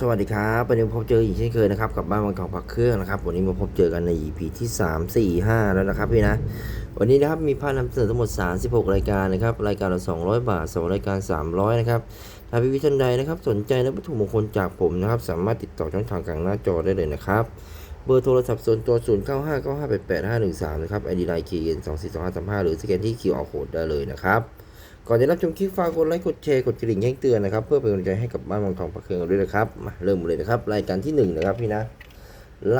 สวัสดีครับวันนี้พบเจออีกเช่นเคยนะครับกับบ้านวังทองพักเครื่องนะครับ วันนี้มาพบเจอกันใน EP ที่ 3 4 5 แล้วนะครับพี่นะ วันนี้นะครับมีพานำเสนอทั้งหมด 36 รายการนะครับ รายการละ 200 บาท2รายการ 300 นะครับ ถ้าพี่พิท่านใดนะครับสนใจในวัตถุมงคลจากผมนะครับ สามารถติดต่อช่องทางกลางหน้าจอได้เลยนะครับ เบอร์โทรศัพท์ส่วนตัว 0 9 5 9 5 8 8 5 1 3 นะครับ ID ไลน์ KN 2 4 2 5 3 5หรือสแกนที่ QR Code ได้เลยนะครับ ก่อนจะรับชมคลิปฝากกดไลค์กดแชร์กดกระดิ่งแจ้งเตือนนะครับเพื่อเป็นกำลังใจให้กับบ้านวังทองประเครืองด้วยนะครับมาเริ่มเลยนะครับ รายการที่หนึ่งนะครับพี่นะ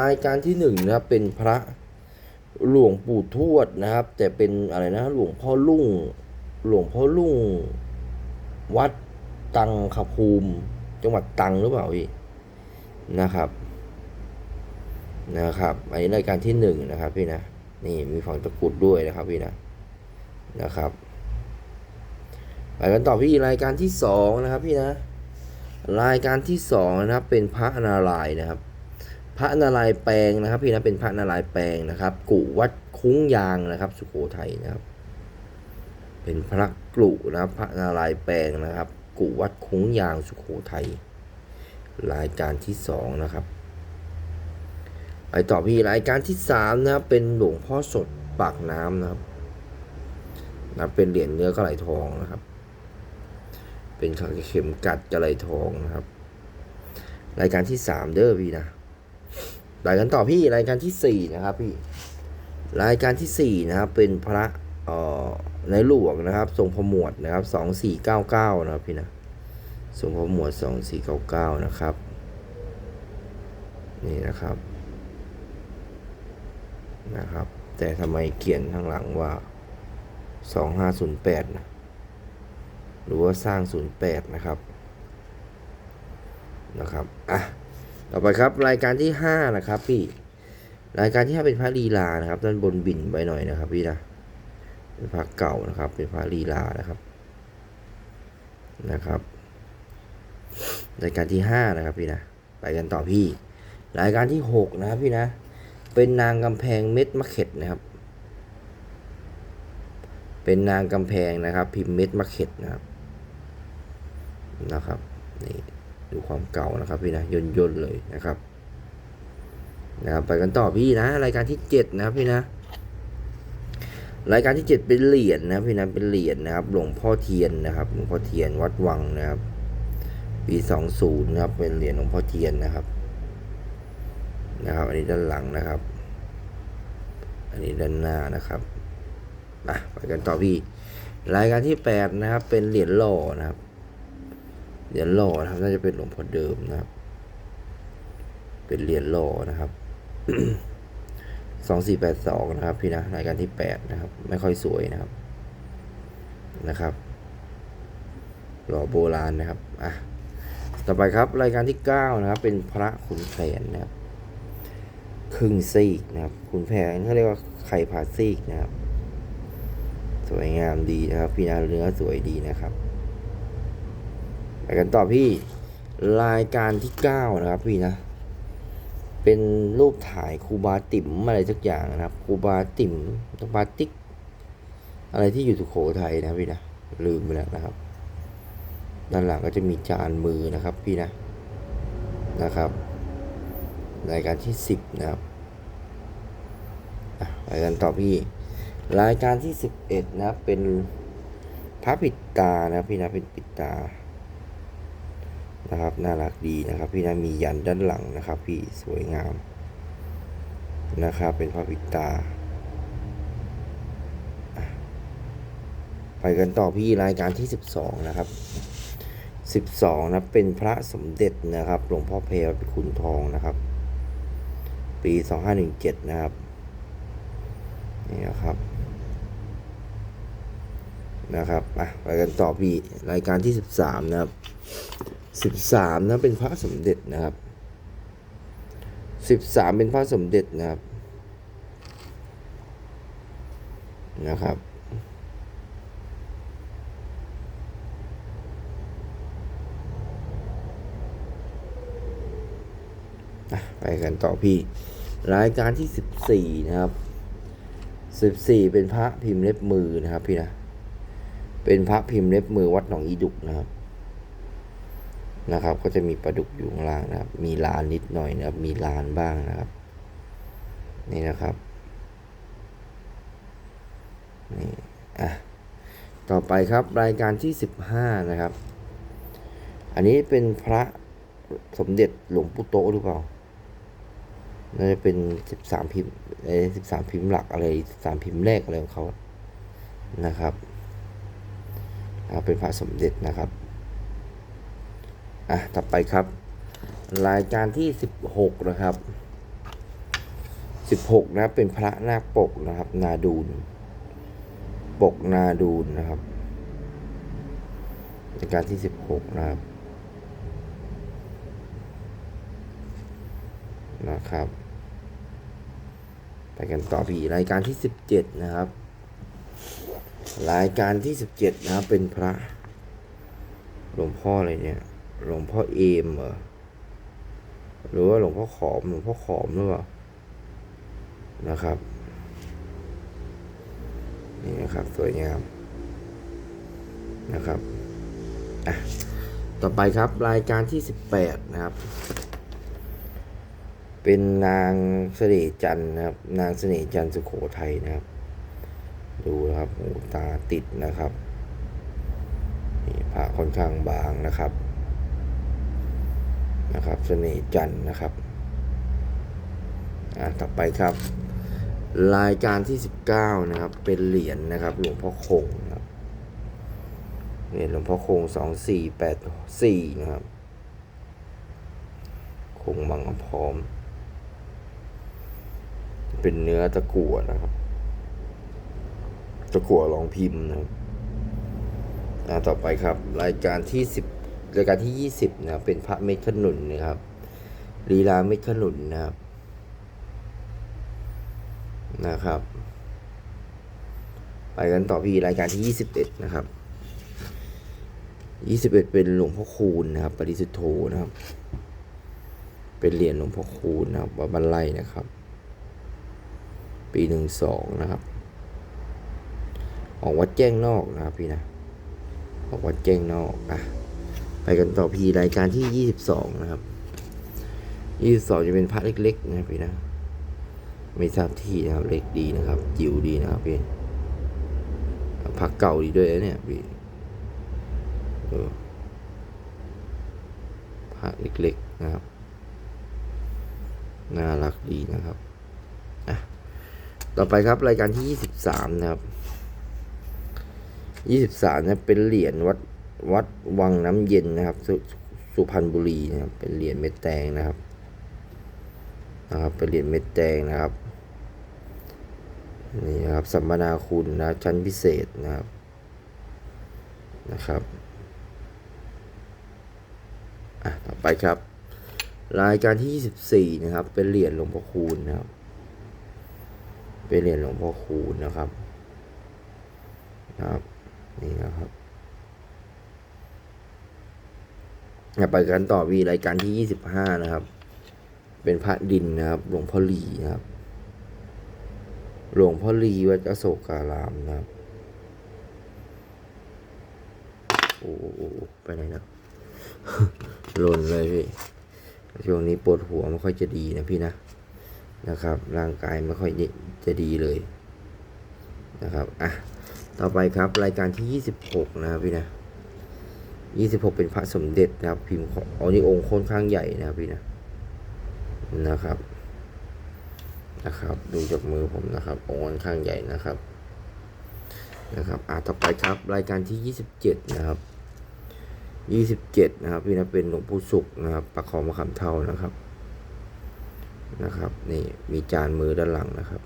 รายการที่หนึ่งนะครับเป็นพระหลวงปู่ทวดนะครับ แต่เป็นอะไรนะหลวงพ่อลุ่ง หลวงพ่อลุ่ง วัดตังคภูมิ จังหวัดตังหรือเปล่าพี่นะครับนะครับอันนี้รายการที่หนึ่งนะครับพี่นะนี่มีฝังตะกุดด้วยนะครับพี่นะนะครับ ไปกันต่อพี่รายการที่สองนะครับพี่นะ รายการที่สองนะครับเป็นพระนารายณ์นะครับ พระนารายณ์แปลงนะครับ พี่นะเป็นพระนารายณ์แปลงนะครับ กุวัดคุ้งยางนะครับ สุโขทัยนะครับ เป็นพระกลุนะครับ พระนารายณ์แปลงนะครับ กุวัดคุ้งยางสุโขทัยรายการที่สองนะครับไปต่อพี่รายการที่สามนะครับ เป็นหลวงพ่อสดปากน้ำนะครับนะเป็นเหรียญเนื้อกระไหลทองนะครับ เป็นเข็มกัดกระไหลทองนะครับ รายการที่สามเด้อพี่นะรายการต่อพี่รายการที่สี่นะครับพี่ รายการที่สี่นะครับ เป็นพระเอ่อในหลวงนะครับทรงพระหมวดนะครับสองสี่เก้าเก้านะครับพี่นะทรงพระหมวดสองสี่เก้าเก้านะครับ นี่นะครับนะครับ แต่ทำไมเขียนข้างหลังว่าสองห้าศูนย์แปดนะ หรือว่าสร้าง 08 นะครับนะครับอะต่อไปครับรายการที่ 5 นะครับพี่รายการที่ 5 เป็นพระลีลานะครับด้านบนบินไปหน่อยนะครับพี่นะเป็นพระเก่านะครับ เป็นพระลีลานะครับนะครับรายการที่ 5 นะครับพี่นะไปกันต่อพี่ รายการที่ 6 นะครับพี่นะ เป็นนางกำแพงเม็ดมะเข็ดนะครับ เป็นนางกำแพงนะครับ พิมพ์เม็ดมะเข็ดนะครับ นะครับนี่ดูความเก่านะครับพี่นะย่นย่นๆเลยนะครับนะครับไปกันต่อพี่นะรายการที่เจ็ดนะครับพี่นะ รายการที่เจ็ดเป็นเหรียญนะพี่นะเป็นเหรียญนะครับ หลวงพ่อเทียนนะครับหลวงพ่อเทียนวัดวังนะครับ ปีสองศูนย์นะครับ เป็นเหรียญหลวงพ่อเทียนนะครับ นะครับ อันนี้ด้านหลังนะครับ อันนี้ด้านหน้านะครับอะไปกันต่อพี่ รายการที่แปดนะครับ เป็นเหรียญหล่อนะครับ เหรียญหล่อนะครับ น่าจะเป็นหลวงพ่อเดิมนะครับ เป็นเหรียญหล่อนะครับสองสี่แปดสองนะครับ พี่นะรายการที่แปดนะครับ ไม่ค่อยสวยนะครับ นะครับ หล่อโบราณนะครับ อะ ต่อไปครับรายการที่เก้านะครับ เป็นพระขุนแผนนะครับ ครึ่งซีกนะครับ ขุนแผนเขาเรียกว่าไข่ผ่าซีกนะครับ สวยงามดีนะครับ พี่นาเนื้อสวยดีนะครับ ไปกันต่อพี่รายการที่เก้านะครับพี่นะ เป็นรูปถ่ายครูบาติ๋มอะไรสักอย่างนะครับครูบาติ๋มครูบาติ๊ก อะไรที่อยู่สุโขทัยนะพี่นะลืมไปแล้วนะครับ ด้านหลังก็จะมีจานมือนะครับพี่นะนะครับ รายการที่สิบนะครับไปกันต่อพี่ รายการที่สิบเอ็ดนะเป็นพระปิดตานะพี่นะเป็นปิดตา นะครับ น่ารักดีนะครับ พี่นะมียันด้านหลังนะครับ พี่สวยงามนะครับ เป็นพระปิตา ไปกันต่อพี่รายการที่สิบสองนะครับสิบสองนะ เป็นพระสมเด็จนะครับ หลวงพ่อเพลขุนทองนะครับ ปีสองห้าหนึ่งเจ็ดนะครับ นี่นะครับนะครับอะไปกันต่อพี่รายการที่สิบสามนะครับ สิบสามนะเป็นพระสมเด็จนะครับสิบสามเป็นพระสมเด็จนะครับนะครับไปกันต่อพี่ รายการที่สิบสี่นะครับสิบสี่เป็นพระพิมพ์เล็บมือนะครับพี่นะ เป็นพระพิมพ์เล็บมือวัดหนองอีดุกนะครับ นะครับ ก็จะมีปลาดุกอยู่ข้างล่างนะครับ มีลานนิดหน่อยนะครับ มีลานบ้างนะครับ นี่นะครับนี่อะต่อไปครับรายการที่สิบห้านะครับ อันนี้เป็นพระสมเด็จหลวงปู่โตหรือเปล่า น่าจะเป็นสิบสามพิมพ์เอ้สิบสามพิมพ์หลักอะไรสามพิมพ์แรกอะไรของเขานะครับ เป็นพระสมเด็จนะครับ อะต่อไปครับ รายการที่สิบหกนะครับสิบหกนะเป็นพระนาคปกนะครับ นาดูน ปกนาดูนนะครับรายการที่สิบหกนะครับนะครับ ไปกันต่อพี่รายการที่สิบเจ็ดนะครับ รายการที่สิบเจ็ดนะครับเป็นพระหลวงพ่ออะไรเนี่ย หลวงพ่อเอมเหรอหรือว่าหลวงพ่อขอมหลวงพ่อขอมหรือเปล่านะครับนี่นะครับสวยงามนะครับอะต่อไปครับรายการที่สิบแปดนะครับ เป็นนางเสน่ห์จันนะครับ นางเสน่ห์จันสุโขทัยนะครับ ดูนะครับหูตาติดนะครับนี่ผ้าค่อนข้างบางนะครับ นะครับเสน่ห์จันนะครับอ่าต่อไปครับ รายการที่สิบเก้านะครับ เป็นเหรียญนะครับ หลวงพ่อคงนะครับเหรียญหลวงพ่อคงสองสี่แปดสี่นะครับ คงบางพร้อม เป็นเนื้อตะกั่วนะครับ ตะกั่วรองพิมพ์นะครับอ่าต่อไปครับ รายการที่สิบ รายการที่ยี่สิบนะ เป็นพระเม็ดขนุนนะครับลีลาเม็ดขนุนนะครับ นะครับ ไปกันต่อพี่รายการที่ยี่สิบเอ็ดนะครับยี่สิบเอ็ดเป็นหลวงพ่อคูณนะครับ ปริสุทธโธนะครับ เป็นเหรียญหลวงพ่อคูณนะครับวัดบันไลนะครับ ปีหนึ่งสองนะครับออกวัดแจ้งนอกนะครับพี่นะออกวัดแจ้งนอกอะ ไปกันต่อพีรายการที่ยี่สิบสองนะครับยี่สิบสองจะเป็นพระเล็กๆนะพี่นะ ไม่ทราบที่นะครับเล็กดีนะครับ จิ๋วดีนะครับพี่พักเก่าดีด้วยเนี่ยพี่พระเล็กๆนะครับ น่ารักดีนะครับอะต่อไปครับรายการที่ยี่สิบสามนะครับยี่สิบสามนะเป็นเหรียญวัด วัดวังน้ำเย็นนะครับสสุพรรณบุรีนะครับเป็นเหรียญเม็ดแตงนะครับนะครับเป็นเหรียญเม็ดแตงนะครับนี่นะครับสัมมนาคุณนะชั้นพิเศษนะครับนะครับอะต่อไปครับ รายการที่ 24 นะครับ เป็นเหรียญหลวงพ่อคูณนะครับ เป็นเหรียญหลวงพ่อคูณนะครับนะครับนี่นะครับอะ ไปกันต่อวีรายการที่25นะครับ เป็นพระดินนะครับ หลวงพ่อหลีนะครับ หลวงพ่อหลีวัดอโศการามนะครับ โอ้โหไปไหนนะหล่นเลยพี่ ช่วงนี้ปวดหัวไม่ค่อยจะดีนะพี่นะ นะครับ ร่างกายไม่ค่อยจะดีเลย นะครับ อะ ต่อไปครับรายการที่26นะครับพี่นะ 26 เป็นพระสมเด็จนะครับ พิมพ์ของอ๋อนี่องค์ค่อนข้างใหญ่นะครับพี่นะนะครับนะครับ ดูจากมือผมนะครับ องค์ค่อนข้างใหญ่นะครับนะครับอะต่อไปครับรายการที่ 27 นะครับ 27 นะครับ พี่นะเป็นหลวงปู่สุขนะครับประคองมะขามเท่านะครับนะครับนี่มีจานมือด้านหลังนะครับ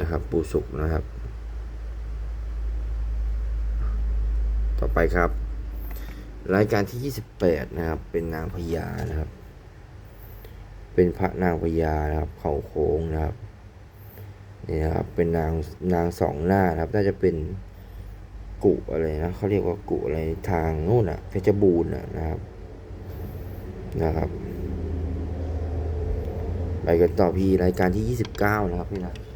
นะครับ ปู่สุขนะครับ ต่อ ไปครับ รายการที่ 28 นะครับ เป็นนางพญานะครับ เป็นพระนางพญานะครับ เขาโค้งนะครับนี่นะครับเป็นนางนางสองหน้านะครับ น่าจะเป็นกุอะไรนะเขาเรียกว่ากุอะไรทางนู่นอะเพชรบูรณ์อะนะครับนะครับไปกันต่อพี่รายการที่ 29 นะครับพี่นะ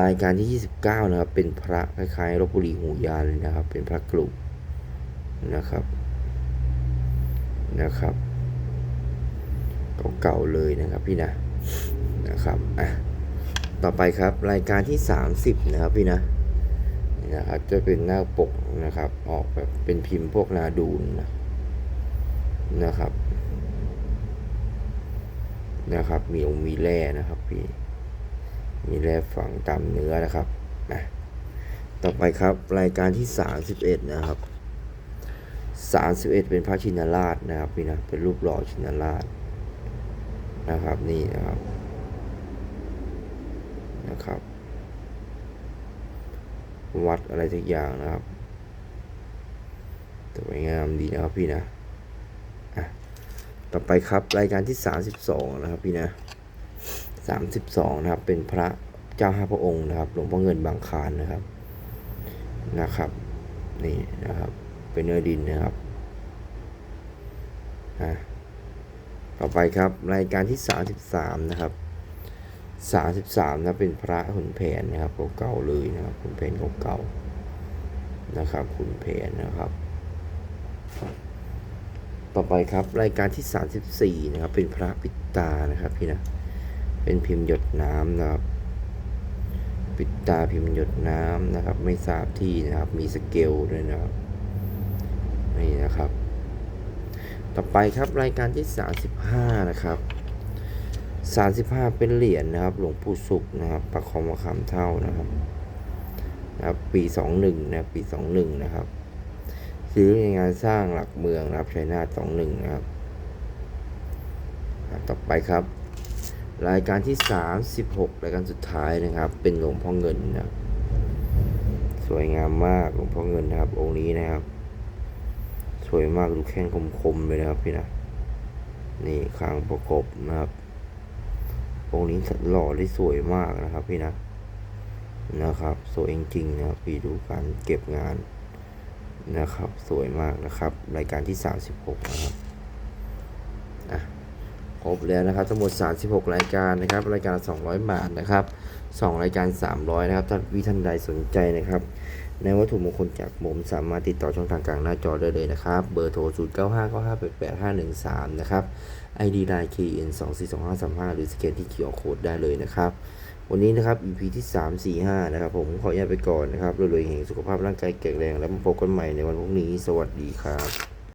รายการที่ 29 นะครับ เป็นพระคล้ายๆลบบุรีหูยานเลยนะครับ เป็นพระกลุ่มนะครับนะครับเก่าๆเลยนะครับพี่นะนะครับอะต่อไปครับรายการที่ 30 นะครับพี่นะนี่นะครับจะเป็นหน้าปกนะครับ ออกแบบเป็นพิมพ์พวกนาดูนนะนะครับนะครับ มีองค์มีแร่นะครับพี่ มีแร่ฝังตามเนื้อนะครับอะต่อไปครับรายการที่ 31 นะครับ 31 เป็นพระชินราชนะครับพี่นะเป็นรูปหล่อชินราชนะครับนี่นะครับนะครับ วัดอะไรทุกอย่างนะครับสวยงามดีนะครับพี่นะอะต่อไปครับรายการที่ 32 นะครับพี่นะ 32 นะครับ เป็นพระเจ้าห้าพระองค์นะครับ หลวงพ่อเงินบางคานนะครับ นะครับ นี่นะครับ เป็นเนื้อดินนะครับอะต่อไปครับรายการที่ 33 นะครับ 33นะเป็นพระขุนแผนนะครับเก่าๆเลยนะครับขุนแผนเก่าๆนะครับขุนแผนนะครับ ต่อไปครับรายการที่ 34นะครับเป็นพระปิตานะครับพี่นะ เป็นพิมพ์หยดน้ำนะครับ ปิดตาพิมพ์หยดน้ำนะครับ ไม่ทราบที่นะครับ มีสเกลด้วยนะครับ นี่นะครับ ต่อไปครับรายการที่ 35 นะครับ35 เป็นเหรียญนะครับ หลวงปู่สุขนะครับประคองมะขามเท่านะครับนะครับ ปี 21นะปี 21 นะครับซื้อในงานสร้างหลักเมืองนะครับชัยนาท21 นะครับ ต่อไปครับ รายการที่ 36 รายการสุดท้ายนะครับ เป็นหลวงพ่อเงินนะสวยงามมากหลวงพ่อเงินนะครับ องค์นี้นะครับ สวยมากดูแข้งคมๆเลยนะครับพี่นะนี่คางประกบนะครับ องค์นี้หล่อได้สวยมากนะครับพี่นะนะครับ สวยจริงๆนะครับพี่ดูการเก็บงานนะครับ สวยมากนะครับ รายการที่ 36 นะครับ ครบแล้วนะครับทั้งหมด 36 รายการนะครับ รายการ 200 บาทนะครับ2รายการ 300 นะครับถ้าวิท่านใดสนใจนะครับ ในวัตถุมงคลจากผมสามารถติดต่อช่องทางกลางหน้าจอได้เลยนะครับ เบอร์โทร 0 9 5 9 5 8 8 5 1 3 นะครับ ID line KN 2 4 2 5 3 5 หรือสแกนที่เขียวโค้ดได้เลยนะครับ วันนี้นะครับ EP ที่ 3 4 5 นะครับ ผมขออนุญาตไปก่อนนะครับรวยๆเฮงสุขภาพร่างกายแข็งแรง แล้วมาพบกันใหม่ในวันพรุ่งนี้ สวัสดีครับ